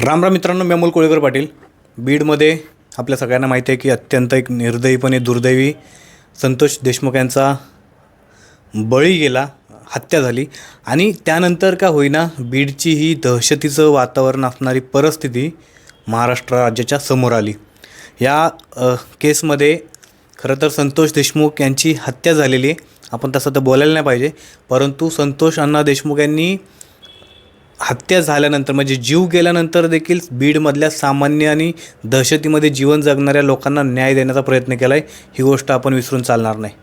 राम राम मित्रांनो मी अमोल कोळेकर पाटील. बीडमध्ये आपल्या सगळ्यांना माहिती आहे की अत्यंत एक निर्दयीपणे दुर्दैवी संतोष देशमुख यांचा बळी गेला हत्या झाली. आणि त्यानंतर का होईना बीडची ही दहशतीचं वातावरण असणारी परिस्थिती महाराष्ट्र राज्याच्या समोर आली. या केसमध्ये खरं तर संतोष देशमुख यांची हत्या झालेली आहे. आपण तसं तर बोलायला नाही पाहिजे. परंतु संतोष अण्णा देशमुख यांनी हत्या झाल्यानंतर म्हणजे जीव गेल्यानंतर देखील बीडमधल्या सामान्य आणि दहशतीमध्ये जीवन जगणाऱ्या लोकांना न्याय देण्याचा प्रयत्न केला आहे ही गोष्ट आपण विसरून चालणार नाही.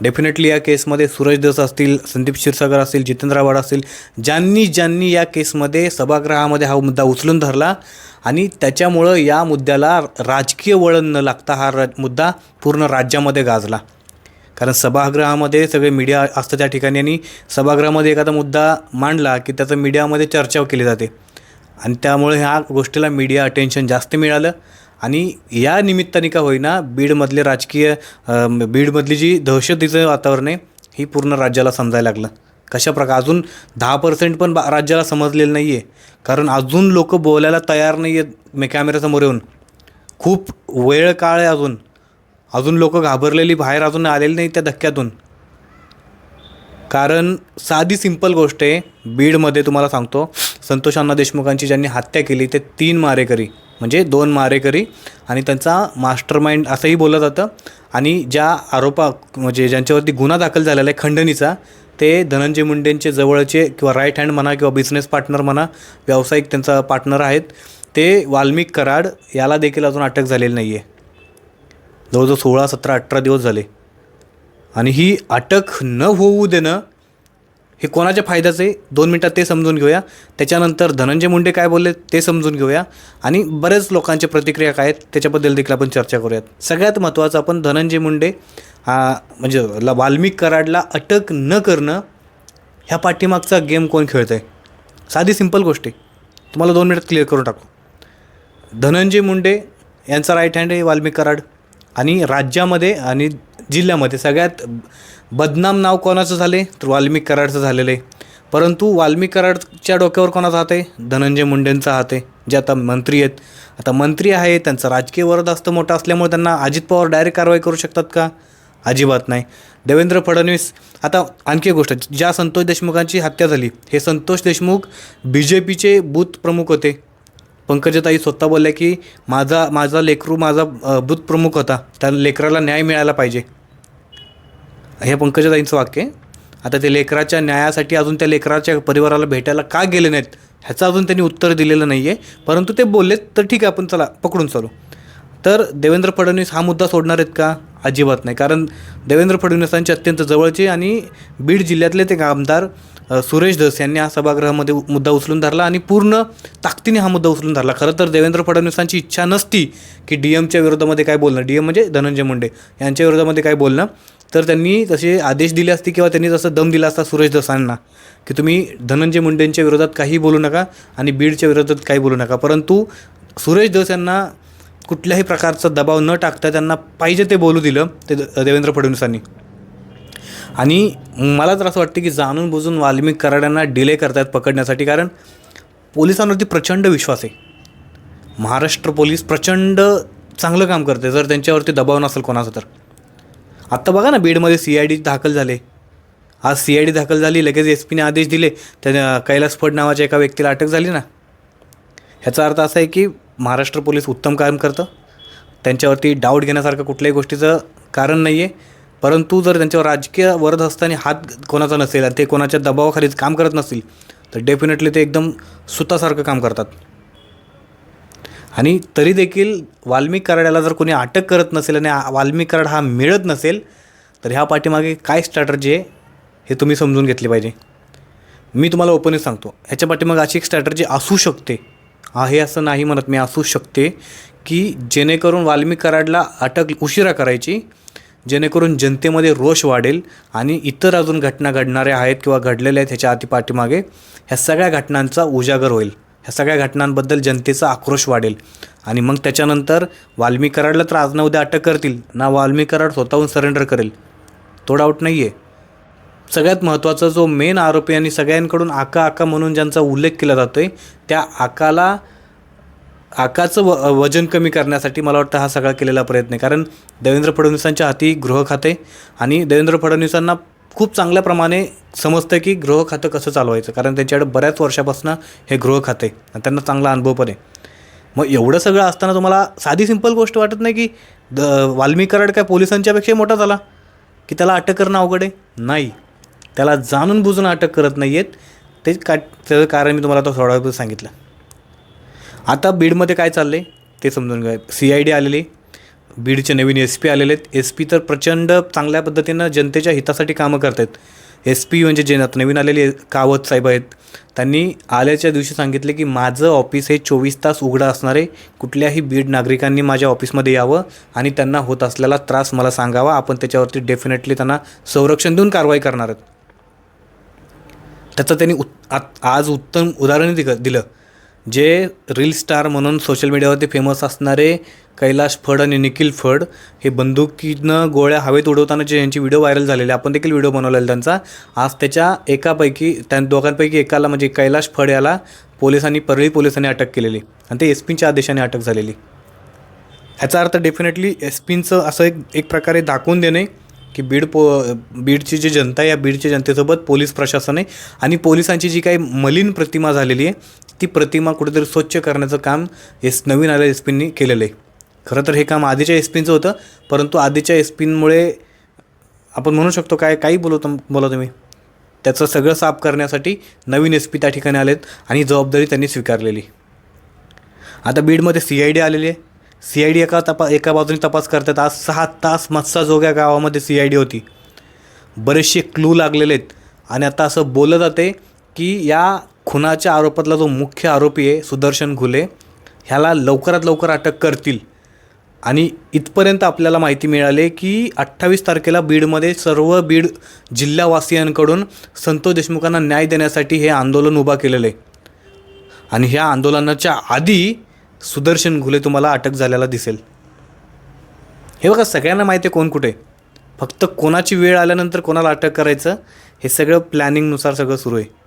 डेफिनेटली या केसमध्ये सूरज दस असतील संदीप क्षीरसागर असतील जितेंद्र आव्हाड असतील ज्यांनी ज्यांनी या केसमध्ये सभागृहामध्ये हा मुद्दा उचलून धरला आणि त्याच्यामुळं या मुद्द्याला राजकीय वळण न लागता हा मुद्दा पूर्ण राज्यामध्ये गाजला. कारण सभागृहामध्ये सगळे मीडिया असतं त्या ठिकाणी आणि सभागृहामध्ये एखादा मुद्दा मांडला की त्याचं मीडियामध्ये चर्चा केली जाते. आणि त्यामुळे ह्या गोष्टीला मीडिया अटेन्शन जास्त मिळालं आणि या निमित्ताने का होईना बीडमधले राजकीय बीडमधली जी दहशतीचं वातावरण आहे ही पूर्ण राज्याला समजायला लागलं. कशा प्रकार अजून दहा पर्सेंट पण बा राज्याला समजलेलं नाही आहे कारण अजून लोक बोलायला तयार नाही आहेत कॅमेऱ्यासमोर येऊन. खूप वेळ काळ आहे अजून. अजून लोक घाबरलेली बाहेर अजून आलेली नाही त्या धक्क्यातून. कारण साधी सिंपल गोष्ट आहे बीडमध्ये तुम्हाला सांगतो संतोष अण्णा देशमुखांची ज्यांनी हत्या केली ते तीन मारेकरी म्हणजे दोन मारेकरी आणि त्यांचा मास्टर माइंड असंही बोललं जातं आणि ज्या आरोपा म्हणजे ज्यांच्यावरती गुन्हा दाखल झालेला आहे खंडणीचा ते धनंजय मुंडेंचे जवळचे किंवा राईट हँड म्हणा किंवा बिझनेस पार्टनर म्हणा व्यावसायिक त्यांचा पार्टनर आहेत ते वाल्मिक कराड याला देखील अजून अटक झालेली नाही आहे जवळजवळ सोळा सतरा अठरा दिवस झाले. आणि ही अटक न होऊ देणं हे कोणाच्या फायद्याचं आहे? दोन मिनटात ते समजून घेऊया. त्याच्यानंतर धनंजय मुंडे काय बोलले ते समजून घेऊया. आणि बरेच लोकांच्या प्रतिक्रिया काय आहेत त्याच्याबद्दल देखील आपण चर्चा करूयात. सगळ्यात महत्त्वाचं आपण धनंजय मुंडे हा म्हणजे ला- वाल्मिक कराडला अटक न करणं ह्या पाठीमागचा गेम कोण खेळतं आहे साधी सिंपल गोष्ट आहे. तुम्हाला दोन मिनिटात क्लिअर करून टाकू. धनंजय मुंडे यांचा राईट हँड आहे वाल्मिक कराड. आणि राज्यामध्ये आणि जिल्ह्यामध्ये सगळ्यात बदनाम नाव कोणाचं झाले? तर वाल्मिक कराडचं झालेलं. आहे परंतु वाल्मिक कराडच्या डोक्यावर कोणाचा हात आहे? धनंजय मुंडेंचा हात आहे जे आता मंत्री आहेत. आता मंत्री आहे त्यांचं राजकीय वरद असतं मोठं असल्यामुळे त्यांना अजित पवार डायरेक्ट कारवाई करू शकतात का? अजिबात नाही. देवेंद्र फडणवीस आता आणखी एक गोष्ट ज्या संतोष देशमुखांची हत्या झाली हे संतोष देशमुख बी जे पीचे बूथ प्रमुख होते. पंकजाताई स्वतः बोलल्या की माझा माझा लेकरू माझा अ, बूथ प्रमुख होता. त्या लेकराला न्याय मिळायला पाहिजे. हे पंकजाताईंचं वाक्य आता ते लेकराच्या न्यायासाठी अजून त्या लेकराच्या परिवाराला भेटायला का गेले नाहीत ह्याचं अजून त्यांनी उत्तर दिलेलं नाही आहे परंतु ते बोललेत तर ठीक आहे आपण चला पकडून चालू. तर देवेंद्र फडणवीस हा मुद्दा सोडणार आहेत का? अजिबात नाही. कारण देवेंद्र फडणवीसांचे अत्यंत जवळचे आणि बीड जिल्ह्यातले ते आमदार सुरेश धस यांनी हा सभागृहामध्ये मुद्दा उचलून धरला आणि पूर्ण ताकदीने हा मुद्दा उचलून धरला. खरं तर देवेंद्र फडणवीसांची इच्छा नसती की डी एमच्या विरोधामध्ये काय बोलणं. डी एम म्हणजे धनंजय मुंडे. यांच्या विरोधामध्ये काय बोलणं. तर त्यांनी तसे आदेश दिले असते किंवा त्यांनी तसं दम दिला असता सुरेश दसांना की तुम्ही धनंजय मुंडेंच्या विरोधात काही बोलू नका आणि बीडच्या विरोधात काही बोलू नका. परंतु सुरेश दस यांना कुठल्याही प्रकारचा दबाव न टाकता त्यांना पाहिजे ते बोलू दिलं ते द- देवेंद्र फडणवीसांनी. आणि मला तर असं वाटतं की जाणून बुजून वाल्मिक कराड्यांना डिले करतायत पकडण्यासाठी कारण पोलिसांवरती प्रचंड विश्वास आहे. महाराष्ट्र पोलीस प्रचंड चांगलं काम करते जर त्यांच्यावरती दबाव नसेल कोणाचा तर. आत्ता बघा ना बीडमध्ये सी आय डी दाखल झाले. आज सी आय डी दाखल झाली लगेच एस पीने आदेश दिले. त्या कैलास फड नावाच्या एका व्यक्तीला अटक झाली ना. ह्याचा अर्थ असा आहे की महाराष्ट्र पोलीस उत्तम काम करतं. त्यांच्यावरती डाऊट घेण्यासारखं कुठल्याही गोष्टीचं कारण नाही आहे परंतु जर त्यांच्यावर राजकीय वरद असताना हात कोणाचा नसेल आणि ते कोणाच्या दबावाखाली काम करत नसतील तर डेफिनेटली ते एकदम सुतासारखं काम करतात. आणि तरी देखील वाल्मिक कराडाला जर कोणी अटक करत नसेल आणि वाल्मिक कराड हा मिळत नसेल तर ह्या पाठीमागे काय स्ट्रॅटर्जी आहे हे तुम्ही समजून घेतली पाहिजे. मी तुम्हाला ओपनली सांगतो ह्याच्या पाठीमागे अशी एक स्ट्रॅटर्जी असू शकते. आहे असं नाही म्हणत मी असू शकते की जेणेकरून वाल्मिक कराडला अटक उशिरा करायची जेणेकरून जनतेमध्ये रोष वाढेल आणि इतर अजून घटना घडणाऱ्या आहेत किंवा घडलेल्या आहेत ह्याच्या आतीपाठीमागे ह्या सगळ्या घटनांचा उजागर होईल. ह्या सगळ्या घटनांबद्दल जनतेचा आक्रोश वाढेल. आणि मग त्याच्यानंतर वाल्मीकराडला तर आज ना उद्या अटक करतील. ना वाल्मीकराड स्वतःहून सरेंडर करेल. तो डाऊट नाही आहे सगळ्यात महत्त्वाचा जो मेन आरोपी आणि सगळ्यांकडून आका आका म्हणून ज्यांचा उल्लेख केला जातो आहे त्या आकाला आकाचं व वजन कमी करण्यासाठी मला वाटतं हा सगळा केलेला प्रयत्न आहे. कारण देवेंद्र फडणवीसांच्या हाती गृह खाते आणि देवेंद्र फडणवीसांना खूप चांगल्या प्रमाणे समजतं की गृह खातं कसं चालवायचं. कारण त्यांच्याकडे बऱ्याच वर्षापासून हे गृह खाते आणि त्यांना चांगला अनुभव पण आहे. मग एवढं सगळं असताना तुम्हाला साधी सिंपल गोष्ट वाटत नाही की द वाल्मी कराड काय पोलिसांच्यापेक्षा मोठा झाला? की त्याला अटक करणं अवघड आहे? नाही. त्याला जाणून बुजून अटक करत नाही आहेत ते का त्याचं कारण मी तुम्हाला आता थोडा वेळ सांगितलं. आता बीडमध्ये काय चाललं आहे ते समजून घ्या. सी आय डी आलेली. बीडचे नवीन एस पी आलेले आहेत. एस पी तर प्रचंड चांगल्या पद्धतीनं जनतेच्या हितासाठी कामं करत आहेत एस पी म्हणजे जे आता नवीन आलेले कावत साहेब आहेत. त्यांनी आल्याच्या दिवशी सांगितले की माझं ऑफिस हे चोवीस तास उघडं असणार आहे. कुठल्याही बीड नागरिकांनी माझ्या ऑफिसमध्ये यावं आणि त्यांना होत असलेला त्रास मला सांगावा. आपण त्याच्यावरती डेफिनेटली त्यांना संरक्षण देऊन कारवाई करणार आहेत. त्याचं त्यांनी उत् आत- आज उत्तम उदाहरण दिलं. जे रील स्टार म्हणून सोशल मीडियावरती फेमस असणारे कैलाश फड आणि निखिल फड हे बंदुकीनं गोळ्या हवेत उडवताना जे यांची व्हिडिओ व्हायरल झालेले आपण देखील व्हिडिओ बनवलेला त्यांचा. आज त्याच्या एकापैकी त्या दोघांपैकी एकाला म्हणजे कैलाश फड याला पोलिसांनी परळी पोलिसांनी अटक केलेली आणि ते एस पीच्या आदेशाने अटक झालेली. ह्याचा अर्थ डेफिनेटली एस पींचं असं एक एक प्रकारे दाखवून देणे की बीड पो बीडची जी जनता आहे या बीडच्या जनतेसोबत पोलीस प्रशासन आहे आणि पोलिसांची जी काही मलिन प्रतिमा झालेली आहे ती प्रतिमा कुठेतरी स्वच्छ करण्याचं काम एस नवीन आलेल्या एस पींनी केलेलं आहे. खरं तर हे काम आधीच्या एस पींचं होतं परंतु आधीच्या एस पींमुळे आपण म्हणू शकतो काय काही बोलवतो बोला तुम्ही. त्याचं सगळं साफ करण्यासाठी नवीन एस पी त्या ठिकाणी आलेत आणि जबाबदारी त्यांनी स्वीकारलेली. आता बीडमध्ये सी आय डी आलेली आहे. सी आय डी एका तपा एका बाजूने तपास करतात. आज सहा तास मत्साजोग्या गावामध्ये सी आय डी होती. बरेचसे क्लू लागलेले आहेत. आणि आता असं बोललं जाते की या खुनाच्या आरोपातला जो मुख्य आरोपी आहे सुदर्शन घुले ह्याला लवकरात लवकर अटक करतील. आणि इथपर्यंत आपल्याला माहिती मिळाली की अठ्ठावीस तारखेला बीडमध्ये सर्व बीड जिल्हावासियांकडून संतोष देशमुखांना न्याय देण्यासाठी हे आंदोलन उभा केलेलं आहे. आणि ह्या आंदोलनाच्या आधी सुदर्शन घुले तुम्हाला अटक झालेला दिसेल. हे बघा सगळ्यांना माहिती आहे कोण कुठे फक्त कोणाची वेळ आल्यानंतर कोणाला अटक करायचं हे सगळं प्लॅनिंगनुसार सगळं सुरू आहे.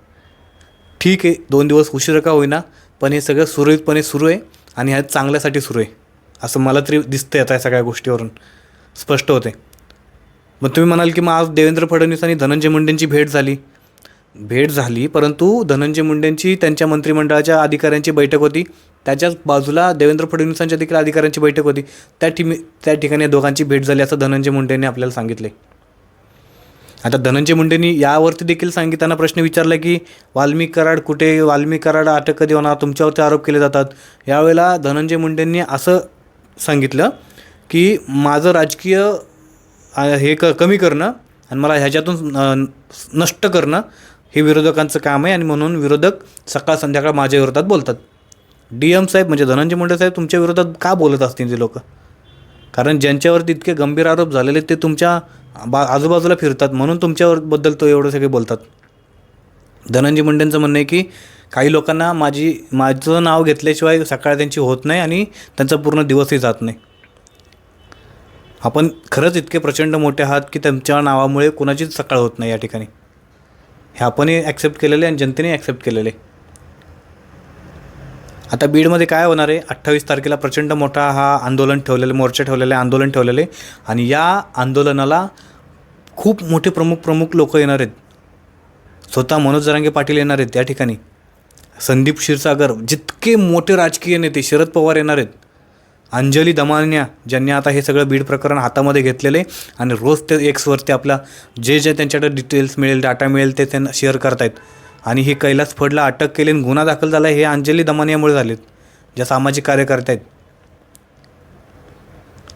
ठीक आहे दोन दिवस उशीर का होईना पण हे सगळं सुरळीतपणे सुरू आहे आणि ह्या चांगल्यासाठी सुरू आहे. असं मला तरी दिसतंय आता या सगळ्या गोष्टीवरून. स्पष्ट होते मग तुम्ही म्हणाल की मग आज देवेंद्र फडणवीस आणि धनंजय मुंडेंची भेट झाली. भेट झाली परंतु धनंजय मुंडेंची त्यांच्या मंत्रिमंडळाच्या अधिकाऱ्यांची बैठक होती. त्याच्याच बाजूला देवेंद्र फडणवीसांच्या देखील अधिकाऱ्यांची बैठक होती. त्या ठिमी त्या ठिकाणी दोघांची भेट झाली असं धनंजय मुंडेंनी आपल्याला सांगितले आता धनंजय मुंडेंनी यावरती देखील सांगितताना प्रश्न विचारला की वाल्मिक कराड कुठे? वाल्मिक कराड अटक कधी होणार? तुमच्यावरती आरोप केले जातात. यावेळेला धनंजय मुंडेंनी असं सांगितलं की माझं राजकीय हे क कमी करणं आणि मला ह्याच्यातून नष्ट करणं हे विरोधकांचं काम आहे आणि म्हणून विरोधक सकाळ संध्याकाळ माझ्या विरोधात बोलतात. डी एम साहेब म्हणजे धनंजय मुंडे साहेब तुमच्या विरोधात का बोलत असतील ते लोक? कारण ज्यांच्यावरती इतके गंभीर आरोप झालेले ते तुमच्या बा आजूबाजूला फिरतात. म्हणून तुमच्याबद्दल तो एवढं सगळे बोलतात. धनंजय मुंडेंचं म्हणणं आहे की काही लोकांना माझी माझं नाव घेतल्याशिवाय सकाळ त्यांची होत नाही आणि त्यांचा पूर्ण दिवसही जात नाही. आपण खरंच इतके प्रचंड मोठे आहात की त्यांच्या नावामुळे कोणाचीच सकाळ होत नाही या ठिकाणी. हे आपणही ॲक्सेप्ट केलेले आणि जनतेने ॲक्सेप्ट केलेले. आता बीडमध्ये काय होणार आहे? अठ्ठावीस तारखेला प्रचंड मोठा हा आंदोलन ठेवलेले मोर्चा ठेवलेले आंदोलन ठेवलेले. आणि या आंदोलनाला खूप मोठे प्रमुख प्रमुख लोक येणार आहेत. स्वतः मनोज जरांगे पाटील येणार आहेत त्या ठिकाणी. संदीप क्षीरसागर जितके मोठे राजकीय नेते शरद पवार येणार आहेत. अंजली दमान्या ज्यांनी आता हे सगळं बीड प्रकरण हातामध्ये घेतलेले आणि रोज ते एक्सवरती आपला जे जे त्यांच्याकडे डिटेल्स मिळेल डाटा मिळेल ते त्यांना शेअर करतायत. आणि हे कैलास फडला अटक केली आणि गुन्हा दाखल झाला हे अंजली दमानियामुळे झालेत ज्या सामाजिक कार्यकर्त्या आहेत.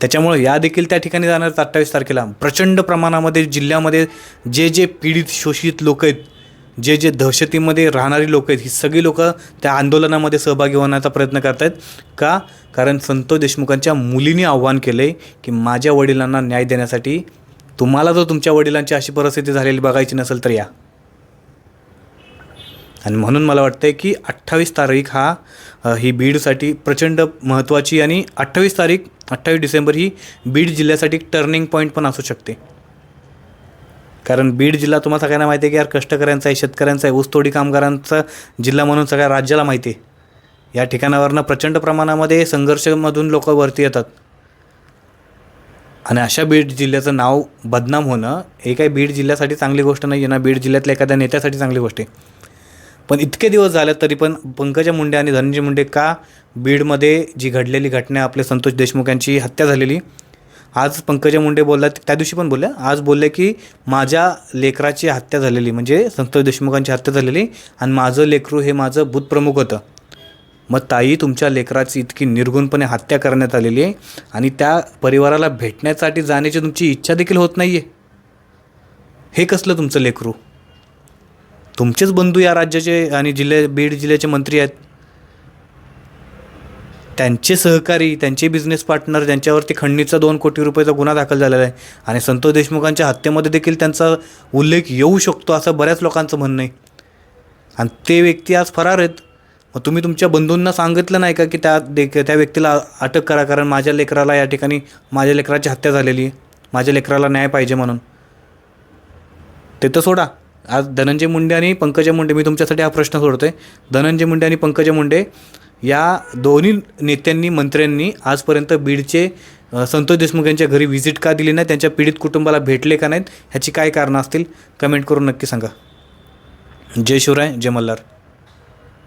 त्याच्यामुळे या देखील त्या ठिकाणी जाणार अठ्ठावीस तारखेला. प्रचंड प्रमाणामध्ये जिल्ह्यामध्ये जे जे पीडित शोषित लोक आहेत जे जे दहशतीमध्ये राहणारी लोक आहेत ही सगळी लोक त्या आंदोलनामध्ये सहभागी होण्याचा प्रयत्न करत आहेत का? कारण संतोष देशमुखांच्या मुलीने आव्हान केलं आहे की माझ्या वडिलांना न्याय देण्यासाठी तुम्हाला जर तुमच्या वडिलांची अशी परिस्थिती झालेली बघायची नसेल तर या. आणि म्हणून मला वाटतं आहे की अठ्ठावीस तारीख हा ही बीडसाठी प्रचंड महत्त्वाची आणि अठ्ठावीस तारीख अठ्ठावीस डिसेंबर ही बीड जिल्ह्यासाठी एक टर्निंग पॉईंट पण असू शकते. कारण बीड जिल्हा तुम्हाला सगळ्यांना माहिती आहे की यार कष्टकऱ्यांचा आहे शेतकऱ्यांचा आहे ऊसतोडी कामगारांचा जिल्हा म्हणून सगळ्या राज्याला माहिती आहे. या ठिकाणावरनं प्रचंड प्रमाणामध्ये संघर्षमधून लोक वरती येतात. आणि अशा बीड जिल्ह्याचं नाव बदनाम होणं हे काही बीड जिल्ह्यासाठी चांगली गोष्ट नाही आहे ना. बीड जिल्ह्यातल्या एखाद्या नेत्यासाठी चांगली गोष्ट आहे. पण इतके दिवस झाले तरी पण पंकजा मुंडे आणि धनंजय मुंडे का बीडमध्ये जी घडलेली घटना आपले संतोष देशमुख यांची हत्या झालेली. आज पंकजा मुंडे बोलला त्या दिवशी पण बोलल्या आज बोलले की माझ्या लेकराची हत्या झालेली म्हणजे संतोष देशमुखांची हत्या झालेली आणि माझं लेकरू हे माझं भूतप्रमुख होतं. मग ताई तुमच्या लेकराची इतकी निर्गुणपणे हत्या करण्यात आलेली आहे आणि त्या परिवाराला भेटण्यासाठी जाण्याची तुमची इच्छा देखील होत नाही आहे हे कसलं तुमचं लेकरू? तुमचेच बंधू या राज्याचे आणि जिल्हे बीड जिल्ह्याचे मंत्री आहेत. त्यांचे सहकारी त्यांचे बिझनेस पार्टनर ज्यांच्यावरती खंडणीचा दोन कोटी रुपयाचा गुन्हा दाखल झालेला आहे. आणि संतोष देशमुखांच्या हत्येमध्ये देखील त्यांचा उल्लेख येऊ शकतो असं बऱ्याच लोकांचं म्हणणं आहे. आणि ते व्यक्ती आज फरार आहेत. मग तुम्ही तुमच्या बंधूंना सांगितलं नाही का की त्या दे त्या व्यक्तीला अटक करा? कारण माझ्या लेकराला या ठिकाणी माझ्या लेकराची हत्या झालेली आहे. माझ्या लेकराला न्याय पाहिजे म्हणून. ते तर सोडा. आज धनंजय मुंडे आणि पंकजा मुंडे मी तुमच्यासाठी हा प्रश्न सोडतो आहे धनंजय मुंडे आणि पंकजा मुंडे या दोन्ही नेत्यांनी मंत्र्यांनी आजपर्यंत बीडचे संतोष देशमुख यांच्या घरी व्हिजिट का दिली नाही त्यांच्या पीडित कुटुंबाला भेटले का नाहीत ह्याची काय कारणं असतील कमेंट करून नक्की सांगा. जय शिवराय जय मल्हार.